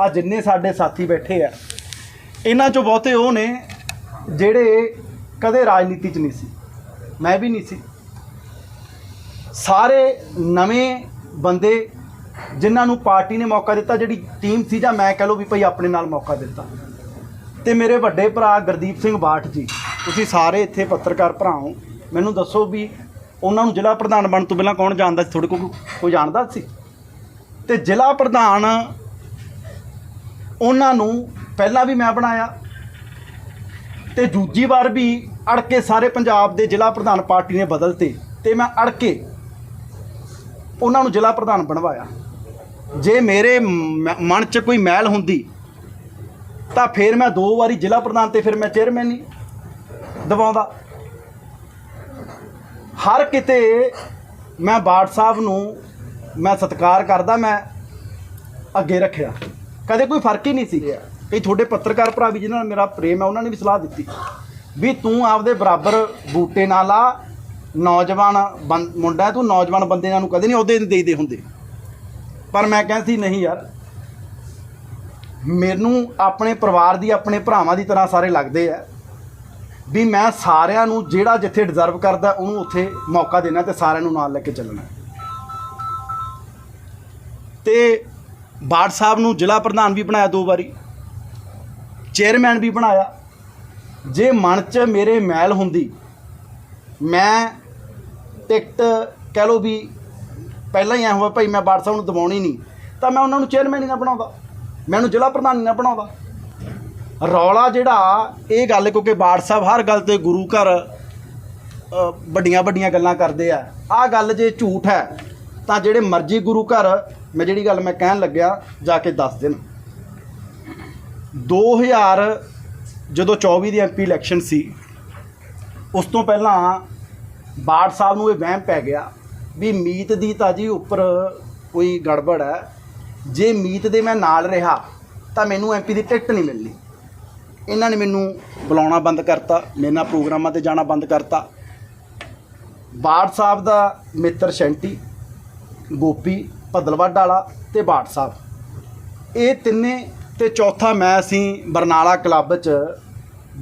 ਆ ਜਿੰਨੇ ਸਾਡੇ ਸਾਥੀ ਬੈਠੇ ਆ, ਇਹਨਾਂ ਚੋਂ ਬਹੁਤੇ ਉਹ ਨੇ ਜਿਹੜੇ ਕਦੇ ਰਾਜਨੀਤੀ 'ਚ ਨਹੀਂ ਸੀ, ਮੈਂ ਵੀ ਨਹੀਂ ਸੀ। ਸਾਰੇ ਨਵੇਂ ਬੰਦੇ ਜਿਨ੍ਹਾਂ ਨੂੰ ਪਾਰਟੀ ਨੇ ਮੌਕਾ ਦਿੱਤਾ, ਜਿਹੜੀ ਟੀਮ ਸੀ ਜਾਂ ਮੈਂ ਕਹ ਲਓ ਵੀ ਭਈ ਆਪਣੇ ਨਾਲ ਮੌਕਾ ਦਿੱਤਾ। ਤੇ ਮੇਰੇ ਵੱਡੇ ਭਰਾ ਗੁਰਦੀਪ ਸਿੰਘ ਬਾਠ ਜੀ, ਤੁਸੀਂ ਸਾਰੇ ਇੱਥੇ ਪੱਤਰਕਾਰ ਭਰਾ ਹੋ, ਮੈਨੂੰ ਦੱਸੋ ਵੀ ਉਹਨਾਂ ਨੂੰ ਜ਼ਿਲ੍ਹਾ ਪ੍ਰਧਾਨ ਬਣਨ ਤੋਂ ਪਹਿਲਾਂ ਕੌਣ ਜਾਣਦਾ ਸੀ? ਤੁਹਾਡੇ ਕੋਲ ਕੋਈ ਜਾਣਦਾ ਸੀ? ਤੇ ਜ਼ਿਲ੍ਹਾ ਪ੍ਰਧਾਨ ਉਹਨਾਂ ਨੂੰ ਪਹਿਲਾਂ ਵੀ ਮੈਂ ਬਣਾਇਆ ਤੇ ਦੂਜੀ ਵਾਰ ਵੀ ਅੜ ਕੇ ਸਾਰੇ ਪੰਜਾਬ ਦੇ ਜ਼ਿਲ੍ਹਾ ਪ੍ਰਧਾਨ ਪਾਰਟੀ ਨੇ ਬਦਲਤੇ ਤੇ ਮੈਂ ਅੜ ਕੇ ਉਹਨਾਂ ਨੂੰ ਜ਼ਿਲ੍ਹਾ ਪ੍ਰਧਾਨ ਬਣਵਾਇਆ। ਜੇ ਮੇਰੇ ਮ- ਮਨ 'ਚ ਕੋਈ ਮੈਲ ਹੁੰਦੀ ਤਾਂ ਫਿਰ ਮੈਂ ਦੋ ਵਾਰੀ ਜ਼ਿਲ੍ਹਾ ਪ੍ਰਧਾਨ ਤੇ ਫਿਰ ਮੈਂ ਚੇਅਰਮੈਨ ਨਹੀਂ ਦਵਾਉਂਦਾ ਹਰ ਕਿਤੇ ਮੈਂ ਬਾੜ ਸਾਹਿਬ ਨੂੰ ਮੈਂ ਸਤਿਕਾਰ ਕਰਦਾ, ਮੈਂ ਅੱਗੇ ਰੱਖਿਆ। ਕਦੇ ਕੋਈ ਫ਼ਰਕ ਹੀ ਨਹੀਂ ਸੀ। ਕਈ ਤੁਹਾਡੇ ਪੱਤਰਕਾਰ ਭਰਾ ਵੀ ਜਿਨ੍ਹਾਂ ਨਾਲ ਮੇਰਾ ਪ੍ਰੇਮ ਹੈ ਉਹਨਾਂ ਨੇ ਵੀ ਸਲਾਹ ਦਿੱਤੀ। ਵੀ ਤੂੰ ਆਪਦੇ ਬਰਾਬਰ ਬੂਟੇ ਨਾਲ ਆ ਨੌਜਵਾਨ ਮੁੰਡਾ ਤੂੰ ਨੌਜਵਾਨ ਬੰਦੇ ਨੂੰ ਕਦੇ ਨਹੀਂ ਅਹੁਦੇ ਦੇਈਦੇ ਹੁੰਦੇ। ਪਰ ਮੈਂ ਕਹਿੰਦਾ ਸੀ ਨਹੀਂ ਯਾਰ ਮੈਨੂੰ ਆਪਣੇ ਪਰਿਵਾਰ ਦੀ ਆਪਣੇ ਭਰਾਵਾਂ ਦੀ ਤਰ੍ਹਾਂ ਸਾਰੇ ਲੱਗਦੇ ਆ। ਵੀ ਮੈਂ ਸਾਰਿਆਂ ਨੂੰ ਜਿਹੜਾ ਜਿੱਥੇ ਡਿਜ਼ਰਵ ਕਰਦਾ ਉਹਨੂੰ ਉੱਥੇ ਮੌਕਾ ਦੇਣਾ ਤੇ ਸਾਰਿਆਂ ਨੂੰ ਨਾਲ ਲੈ ਕੇ ਚੱਲਣਾ ਤੇ ਬਾੜ ਸਾਹਿਬ ਨੂੰ ਜ਼ਿਲ੍ਹਾ ਪ੍ਰਧਾਨ ਵੀ ਬਣਾਇਆ ਦੋ ਵਾਰੀ, ਚੇਅਰਮੈਨ ਵੀ ਬਣਾਇਆ। ਜੇ ਮਨ 'ਚ ਮੇਰੇ ਮੈਲ ਹੁੰਦੀ, ਮੈਂ ਟਿਕਟ ਕਹਿ ਲਓ ਵੀ ਪਹਿਲਾਂ ਹੀ ਐ ਹੋਇਆ, ਭਾਈ ਮੈਂ ਬਾਟ ਸਾਹਿਬ ਨੂੰ ਦਬਾਉਣੀ ਨਹੀਂ, ਤਾਂ ਮੈਂ ਉਹਨਾਂ ਨੂੰ ਚੇਅਰਮੈਨ ਹੀ ਨਾ ਬਣਾਉਂਦਾ, ਮੈਨੂੰ ਜ਼ਿਲ੍ਹਾ ਪ੍ਰਧਾਨ ਹੀ ਨਾ ਬਣਾਉਂਦਾ। ਰੌਲਾ ਜਿਹੜਾ, ਇਹ ਗੱਲ ਕਿਉਂਕਿ ਬਾਟ ਸਾਹਿਬ ਹਰ ਗੱਲ ਤੇ ਗੁਰੂ ਘਰ ਵੱਡੀਆਂ ਵੱਡੀਆਂ ਗੱਲਾਂ ਕਰਦੇ ਆ। ਆਹ ਗੱਲ ਜੇ ਝੂਠ ਹੈ ਤਾਂ ਜਿਹੜੇ ਮਰਜ਼ੀ ਗੁਰੂ ਘਰ, ਮੈਂ ਜਿਹੜੀ ਗੱਲ ਮੈਂ ਕਹਿਣ ਲੱਗਿਆ, ਜਾ ਕੇ ਦੱਸ ਦੇਣ। 2000 ਜਦੋਂ 24 ਦੀ ਐਮਪੀ ਇਲੈਕਸ਼ਨ ਸੀ, ਉਸ ਤੋਂ ਪਹਿਲਾਂ ਬਾੜ ਸਾਹਿਬ ਨੂੰ ਇਹ ਵਹਿਮ ਪੈ ਗਿਆ ਵੀ ਮੀਤ ਦੀ ਤਾਂ ਜੀ ਉੱਪਰ ਕੋਈ ਗੜਬੜ ਹੈ। ਜੇ ਮੀਤ ਦੇ ਮੈਂ ਨਾਲ ਰਿਹਾ, ਤਾਂ ਮੈਨੂੰ ਐਮਪੀ ਦੀ ਟਿਕਟ ਨਹੀਂ ਮਿਲਣੀ। ਇਹਨਾਂ ਨੇ ਮੈਨੂੰ ਬੁਲਾਉਣਾ ਬੰਦ ਕਰਤਾ, ਮੇਰੇ ਨਾਲ ਪ੍ਰੋਗਰਾਮਾਂ ਤੇ ਜਾਣਾ ਬੰਦ ਕਰਤਾ। ਬਾੜ ਸਾਹਿਬ ਦਾ ਮਿੱਤਰ ਸ਼ੈਂਟੀ ਗੋਪੀ ਭੱਦਲਵੱਡ ਵਾਲਾ ਤੇ ਬਾਟ ਸਾਹਿਬ। ਇਹ ਤਿੰਨੇ ਤੇ ਚੌਥਾ ਮੈਂ ਅਸੀਂ ਬਰਨਾਲਾ ਕਲੱਬ 'ਚ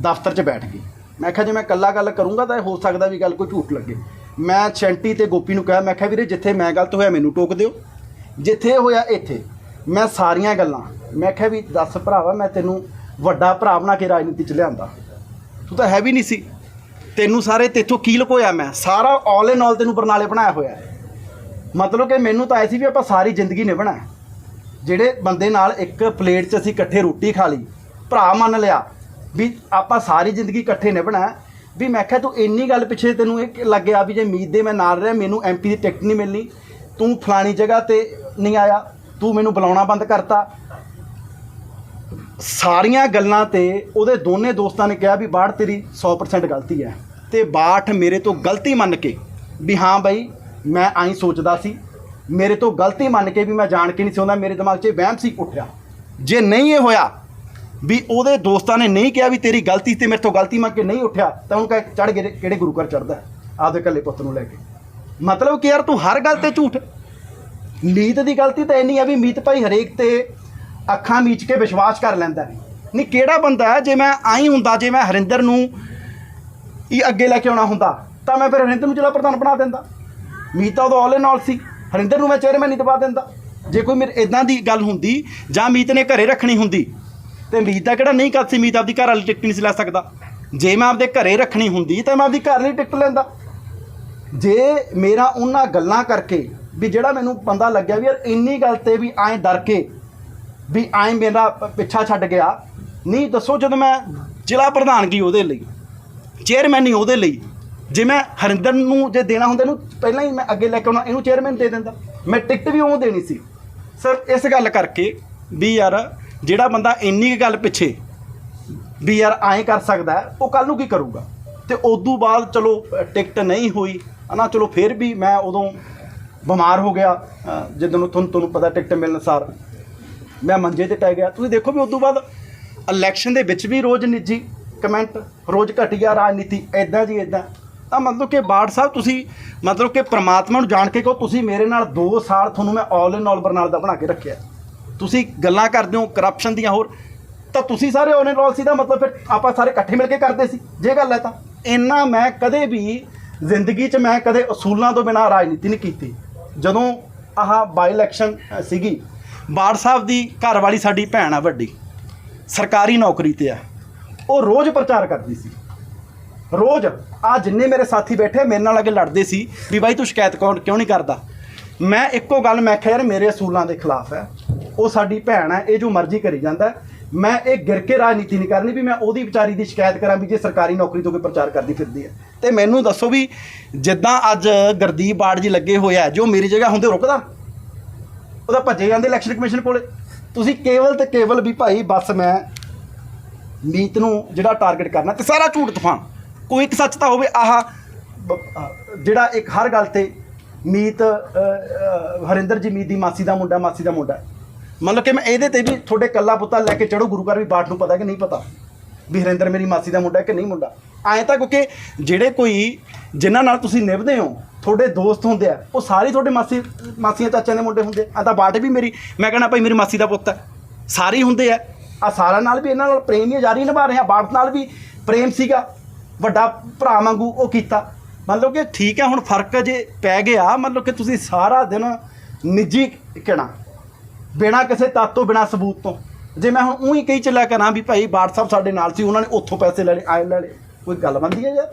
ਦਫ਼ਤਰ 'ਚ ਬੈਠ ਗਏ। ਮੈਂ ਕਿਹਾ ਜੇ ਮੈਂ ਇਕੱਲਾ ਗੱਲ ਕਰੂੰਗਾ ਤਾਂ ਇਹ ਹੋ ਸਕਦਾ ਵੀ ਗੱਲ ਕੋਈ ਝੂਠ ਲੱਗੇ। ਮੈਂ ਸ਼ੈਂਟੀ ਤੇ ਗੋਪੀ ਨੂੰ ਕਿਹਾ, ਮੈਂ ਕਿਹਾ ਵੀਰੇ ਜਿੱਥੇ ਮੈਂ ਗਲਤ ਹੋਇਆ ਮੈਨੂੰ ਟੋਕ ਦਿਓ। ਜਿੱਥੇ ਹੋਇਆ ਇੱਥੇ। ਮੈਂ ਸਾਰੀਆਂ ਗੱਲਾਂ, ਮੈਂ ਕਿਹਾ ਵੀ ਦੱਸ ਭਰਾਵਾ, ਮੈਂ ਤੈਨੂੰ ਵੱਡਾ ਭਰਾ ਬਣਾ ਕੇ ਰਾਜਨੀਤੀ 'ਚ ਲਿਆਂਦਾ। ਤੂੰ ਤਾਂ ਹੈ ਵੀ ਨਹੀਂ ਸੀ। ਤੈਨੂੰ ਸਾਰੇ ਤੇਥੋਂ ਕੀ ਲੁਕੋਇਆ ਮੈਂ? ਸਾਰਾ ਆਲ ਇਨ ਆਲ ਤੈਨੂੰ ਬਰਨਾਲੇ ਬਣਾਇਆ ਹੋਇਆ ਹੈ। ਮਤਲਬ ਕਿ ਮੈਨੂੰ ਤਾਂ ਐ ਸੀ ਵੀ ਆਪਾਂ ਸਾਰੀ ਜ਼ਿੰਦਗੀ ਨਿਭਣਾ ਹੈ। ਜਿਹੜੇ ਬੰਦੇ ਨਾਲ ਇੱਕ ਪਲੇਟ 'ਚ ਅਸੀਂ ਇਕੱਠੇ ਰੋਟੀ ਖਾ ਲਈ, ਭਰਾ ਮੰਨ ਲਿਆ ਵੀ ਆਪਾਂ ਸਾਰੀ ਜ਼ਿੰਦਗੀ ਇਕੱਠੇ ਨਿਭਣਾ ਹੈ। ਵੀ ਮੈਂ ਕਿਹਾ ਤੂੰ ਇੰਨੀ ਗੱਲ ਪਿੱਛੇ ਤੈਨੂੰ ਇਹ ਲੱਗਿਆ ਵੀ ਜੇ ਉਮੀਦ ਦੇ ਮੈਂ ਨਾਲ ਰਿਹਾ, ਮੈਨੂੰ ਐਮਪੀ ਦੀ ਟਿਕਟ ਨਹੀਂ ਮਿਲਣੀ, ਤੂੰ ਫਲਾਣੀ ਜਗ੍ਹਾ ਤੇ ਨਹੀਂ ਆਇਆ, ਤੂੰ ਮੈਨੂੰ ਬੁਲਾਉਣਾ ਬੰਦ ਕਰਤਾ ਸਾਰੀਆਂ ਗੱਲਾਂ ਤੇ ਉਹਦੇ ਦੋਨੇ ਦੋਸਤਾਂ ਨੇ ਕਿਹਾ ਵੀ ਬਾੜ ਤੇਰੀ 100% ਗਲਤੀ ਹੈ ਤੇ ਬਾਠ ਮੇਰੇ ਤੋਂ ਗਲਤੀ ਮੰਨ ਕੇ ਵੀ ਹਾਂ ਬਈ ਮੈਂ ਆਈ ਸੋਚਦਾ ਸੀ, ਮੇਰੇ ਤੋਂ ਗਲਤੀ ਮੰਨ ਕੇ ਵੀ ਮੈਂ ਜਾਣ ਕੇ ਨਹੀਂ ਸੀ ਆਉਂਦਾ, ਮੇਰੇ ਦਿਮਾਗ 'ਚ ਵਹਿਮ ਸੀ ਉੱਠਿਆ ਜੇ। ਨਹੀਂ ਇਹ ਹੋਇਆ ਵੀ ਉਹਦੇ ਦੋਸਤਾਂ ਨੇ ਨਹੀਂ ਕਿਹਾ ਵੀ ਤੇਰੀ ਗਲਤੀ ਤੇ ਮੇਰੇ ਤੋਂ ਗਲਤੀ ਮੰਗ ਕੇ ਨਹੀਂ ਉੱਠਿਆ, ਤਾਂ ਉਹਨੂੰ ਕਹੇ ਚੜ ਗਏ ਕਿਹੜੇ ਗੁਰੂ ਘਰ ਚੜਦਾ ਆਪਦੇ ਇਕੱਲੇ ਪੁੱਤ ਨੂੰ ਲੈ ਕੇ। ਮਤਲਬ ਕਿ ਯਾਰ ਤੂੰ ਹਰ ਗੱਲ ਤੇ ਝੂਠ। ਮੀਤ ਦੀ ਗਲਤੀ ਤਾਂ ਇੰਨੀ ਆ ਵੀ ਮੀਤ ਭਾਈ ਹਰੇਕ ਤੇ ਅੱਖਾਂ ਮੀਚ ਕੇ ਵਿਸ਼ਵਾਸ ਕਰ ਲੈਂਦਾ ਨਹੀਂ, ਕਿਹੜਾ ਬੰਦਾ ਹੈ, ਜੇ ਮੈਂ ਆਈ ਹੁੰਦਾ, ਜੇ ਮੈਂ ਹਰਿੰਦਰ ਨੂੰ ਹੀ ਅੱਗੇ ਲੈ ਕੇ ਆਉਣਾ ਹੁੰਦਾ, ਤਾਂ ਮੈਂ ਫਿਰ ਹਰਿੰਦਰ ਨੂੰ ਜ਼ਿਲ੍ਹਾ ਪ੍ਰਧਾਨ ਬਣਾ ਦਿੰਦਾ। ਮੀਤ ਉਹਦਾ ਉਦੋਂ ਆਲ ਸੀ। ਹਰਿੰਦਰ ਨੂੰ ਮੈਂ ਚੇਅਰਮੈਨ ਨਹੀਂ ਦਬਾ ਦਿੰਦਾ। ਜੇ ਕੋਈ ਮੇਰੇ ਇਦਾਂ ਦੀ ਗੱਲ ਹੁੰਦੀ, ਜਾਂ ਮੀਤ ਨੇ ਘਰੇ ਰੱਖਣੀ ਹੁੰਦੀ, ਤੇ ਮੀਤ ਦਾ ਕਿਹੜਾ ਨਹੀਂ ਕਰ ਸੀ ਮੀਤ ਆਪਦੀ ਘਰ ਵਾਲੀ ਟਿਕਟ ਨਹੀਂ ਸੀ ਲੈ ਸਕਦਾ। ਜੇ ਮੈਂ ਆਪਦੇ ਘਰੇ ਰੱਖਣੀ ਹੁੰਦੀ, ਤਾਂ ਮੈਂ ਆਪਦੀ ਘਰ ਲਈ ਟਿਕਟ ਲੈਂਦਾ। ਜੇ ਮੇਰਾ ਉਹਨਾਂ ਗੱਲਾਂ ਕਰਕੇ ਵੀ ਜਿਹੜਾ ਮੈਨੂੰ ਬੰਦਾ ਲੱਗਿਆ ਵੀ ਯਾਰ ਇੰਨੀ ਗੱਲ ਤੇ ਵੀ ਐਂ ਡਰ ਕੇ, ਵੀ ਐਂ ਮੇਰਾ ਪਿੱਛਾ ਛੱਡ ਗਿਆ, ਨਹੀਂ ਦੱਸੋ ਜਦੋਂ ਮੈਂ ਜ਼ਿਲ੍ਹਾ ਪ੍ਰਧਾਨਗੀ ਉਹਦੇ ਲਈ ਚੇਅਰਮੈਨ ਹੀ ਉਹਦੇ ਲਈ ਜੇ ਮੈਂ ਹਰਿੰਦਰ ਨੂੰ ਜੇ ਦੇਣਾ ਹੁੰਦਾ ਇਹਨੂੰ ਪਹਿਲਾਂ ਹੀ ਮੈਂ ਅੱਗੇ ਲੈ ਕੇ ਆਉਣਾ ਇਹਨੂੰ ਚੇਅਰਮੈਨ ਦੇ ਦਿੰਦਾ। ਮੈਂ ਟਿਕਟ ਵੀ ਉਹ ਦੇਣੀ ਸੀ। ਸਰ ਇਸ ਗੱਲ ਕਰਕੇ ਵੀ ਯਾਰ ਜਿਹੜਾ ਬੰਦਾ ਇੰਨੀ ਕੁ ਗੱਲ ਪਿੱਛੇ ਵੀ ਯਾਰ ਐਂ ਕਰ ਸਕਦਾ ਉਹ ਕੱਲ ਨੂੰ ਕੀ ਕਰੂਗਾ? ਤੇ ਉਦੋਂ ਬਾਅਦ ਚਲੋ ਟਿਕਟ ਨਹੀਂ ਹੋਈ ਹਨਾ ਚਲੋ ਫਿਰ ਵੀ ਮੈਂ ਉਦੋਂ ਬਿਮਾਰ ਹੋ ਗਿਆ ਅ, ਜਦੋਂ ਤੁਹਾਨੂੰ ਤੁਹਾਨੂੰ ਪਤਾ ਟਿਕਟ ਮਿਲਣ ਸਾਰ। ਮੈਂ ਮੰਜੇ ਤੇ ਪੈ ਗਿਆ। ਤੁਸੀਂ ਦੇਖੋ ਵੀ ਉਦੋਂ ਬਾਅਦ ਇਲੈਕਸ਼ਨ ਦੇ ਵਿੱਚ ਵੀ ਰੋਜ਼ ਨਿੱਜੀ ਕਮੈਂਟ ਰੋਜ਼ ਘਟੀਆ ਰਾਜਨੀਤੀ ਐਦਾਂ ਜੀ ਐਦਾਂ ਤਾਂ ਮਤਲਬ ਕਿ ਬਾੜ ਸਾਹਿਬ ਤੁਸੀਂ ਮਤਲਬ ਕਿ ਪ੍ਰਮਾਤਮਾ ਨੂੰ ਜਾਣ ਕੇ ਕਹੋ, ਤੁਸੀਂ ਮੇਰੇ ਨਾਲ 2 ਸਾਲ ਤੁਹਾਨੂੰ ਮੈਂ ਆਲ ਇਨ ਆਲ ਬਰਨਾਲ ਦਾ ਬਣਾ ਕੇ ਰੱਖਿਆ। ਤੁਸੀਂ ਗੱਲਾਂ ਕਰਦੇ ਹੋ ਕਰਪਸ਼ਨ ਦੀਆਂ ਹੋਰ, ਤਾਂ ਤੁਸੀਂ ਸਾਰੇ ਓਨ ਰੋਲ ਸੀ ਦਾ ਮਤਲਬ ਫਿਰ ਆਪਾਂ ਸਾਰੇ ਇਕੱਠੇ ਮਿਲ ਕੇ ਕਰਦੇ ਸੀ। ਜੇ ਗੱਲ ਹੈ ਤਾਂ ਇੰਨਾ ਮੈਂ ਕਦੇ ਵੀ ਜ਼ਿੰਦਗੀ 'ਚ ਮੈਂ ਕਦੇ ਅਸੂਲਾਂ ਤੋਂ ਬਿਨਾਂ ਰਾਜਨੀਤੀ ਨਹੀਂ ਕੀਤੀ। ਜਦੋਂ ਆਹ ਬਾਈ ਇਲੈਕਸ਼ਨ ਸੀਗੀ ਬਾੜ ਸਾਹਿਬ ਦੀ ਘਰ ਵਾਲੀ ਸਾਡੀ ਭੈਣ ਆ ਵੱਡੀ, ਸਰਕਾਰੀ ਨੌਕਰੀ ਤੇ ਆ। ਉਹ ਰੋਜ਼ ਪ੍ਰਚਾਰ ਕਰਦੀ ਸੀ। ਰੋਜ਼ ਆ ਜਿੰਨੇ ਮੇਰੇ ਸਾਥੀ ਬੈਠੇ ਮੇਰੇ ਨਾਲ ਅੱਗੇ ਲੜਦੇ ਸੀ ਵੀ ਬਾਈ ਤੂੰ ਸ਼ਿਕਾਇਤ ਕੌਣ ਕਿਉਂ ਨਹੀਂ ਕਰਦਾ? ਮੈਂ ਇੱਕੋ ਗੱਲ ਮੈਂ ਕਿਹਾ, ਯਾਰ ਮੇਰੇ ਅਸੂਲਾਂ ਦੇ ਖਿਲਾਫ ਹੈ। ਉਹ ਸਾਡੀ ਭੈਣ ਹੈ, ਇਹ ਜੋ ਮਰਜ਼ੀ ਕਰੀ ਜਾਂਦਾ ਮੈਂ ਇਹ ਗਿਰ ਕੇ ਰਾਜਨੀਤੀ ਨਹੀਂ ਕਰਨੀ ਵੀ ਮੈਂ ਉਹਦੀ ਵਿਚਾਰੀ ਦੀ ਸ਼ਿਕਾਇਤ ਕਰਾਂ ਵੀ ਜੇ ਸਰਕਾਰੀ ਨੌਕਰੀ ਤੋਂ ਕੋਈ ਪ੍ਰਚਾਰ ਕਰਦੀ ਫਿਰਦੀ ਹੈ। ਤੇ ਮੈਨੂੰ ਦੱਸੋ ਵੀ ਜਿੱਦਾਂ ਅੱਜ ਗਰਦੀਪ ਬਾੜ ਜੀ ਲੱਗੇ ਹੋਇਆ ਜੋ ਮੇਰੀ ਜਗ੍ਹਾ ਹੁੰਦੇ ਰੁਕਦਾ? ਉਹਦਾ ਭੱਜੇ ਜਾਂਦੇ ਇਲੈਕਸ਼ਨ ਕਮਿਸ਼ਨ ਕੋਲੇ। ਤੁਸੀਂ ਕੇਵਲ ਤੇ ਕੇਵਲ ਵੀ ਭਾਈ ਬਸ ਮੈਂ ਮੀਤ ਨੂੰ ਜਿਹੜਾ ਟਾਰਗੇਟ ਕਰਨਾ, ਤੇ ਸਾਰਾ ਝੂਠ ਤੂਫਾਨ। ਕੋਈ ਇੱਕ ਸੱਚ ਤਾਂ ਹੋਵੇ, ਆਹ, ਬ- ਜਿਹੜਾ ਇੱਕ ਹਰ ਗੱਲ ਤੇ ਮੀਤ ਹਰਿੰਦਰ ਜੀ ਮੀਤ ਦੀ ਮਾਸੀ ਦਾ ਮੁੰਡਾ, ਮਾਸੀ ਦਾ ਮੁੰਡਾ ਮਤਲਬ ਕਿ ਮੈਂ ਇਹਦੇ ਤੇ ਵੀ ਤੁਹਾਡੇ ਕੱਲਾ ਪੁੱਤਾ ਲੈ ਕੇ ਚੜੋ ਗੁਰੂ ਘਰ ਵੀ ਬਾਟ ਨੂੰ ਪਤਾ ਕਿ ਨਹੀਂ ਪਤਾ ਵੀ ਹਰਿੰਦਰ ਮੇਰੀ ਮਾਸੀ ਦਾ ਮੁੰਡਾ ਕਿ ਨਹੀਂ ਮੁੰਡਾ। ਐਂ ਤਾਂ ਕਿਉਂਕਿ ਜਿਹੜੇ ਕੋਈ ਜਿਨ੍ਹਾਂ ਨਾਲ ਤੁਸੀਂ ਨਿਭਦੇ ਹੋ, ਤੁਹਾਡੇ ਦੋਸਤ ਹੁੰਦੇ ਆ, ਉਹ ਸਾਰੇ ਤੁਹਾਡੇ ਮਾਸੀ, ਮਾਸੀਆਂ ਚਾਚਿਆਂ ਦੇ ਮੁੰਡੇ ਹੁੰਦੇ ਆ। ਤਾਂ ਬਾਟ ਵੀ ਮੇਰੀ, ਮੈਂ ਕਹਿੰਦਾ ਭਾਈ ਮੇਰੀ ਮਾਸੀ ਦਾ ਪੁੱਤ ਹੈ। ਸਾਰੇ ਹੀ ਹੁੰਦੇ ਆ। ਆ ਸਾਰਿਆਂ ਨਾਲ ਵੀ ਇਹਨਾਂ ਨਾਲ ਪ੍ਰੇਮ ਹੀ ਜਾਰੀ ਨਿਭਾ ਰਹੇ ਆ। ਬਾਟ ਨਾਲ ਵੀ ਪ੍ਰੇਮ ਸੀਗਾ। ਵੱਡਾ ਭਰਾ ਵਾਂਗੂ ਉਹ ਕੀਤਾ। ਮੰਨ ਲਓ ਕਿ ਠੀਕ ਹੈ, ਹੁਣ ਫ਼ਰਕ ਜੇ ਪੈ ਗਿਆ ਮੰਨ ਲਓ ਕਿ ਤੁਸੀਂ ਸਾਰਾ ਦਿਨ ਨਿੱਜੀ ਕਿਣਾ ਬਿਨਾਂ ਕਿਸੇ ਤੱਤ ਤੋਂ, ਬਿਨਾਂ ਸਬੂਤ ਤੋਂ। ਜੇ ਮੈਂ ਹੁਣ ਉਹੀ ਕਹੀ ਚੱਲਿਆ ਕਰਾਂ ਵੀ ਭਾਈ ਬਾਟ ਸਾਹਿਬ ਸਾਡੇ ਨਾਲ ਸੀ, ਉਹਨਾਂ ਨੇ ਉੱਥੋਂ ਪੈਸੇ ਲੈ ਲਏ, ਆਏ ਲੈ ਲਏ, ਕੋਈ ਗੱਲ ਬਣਦੀ ਹੈ ਯਾਰ?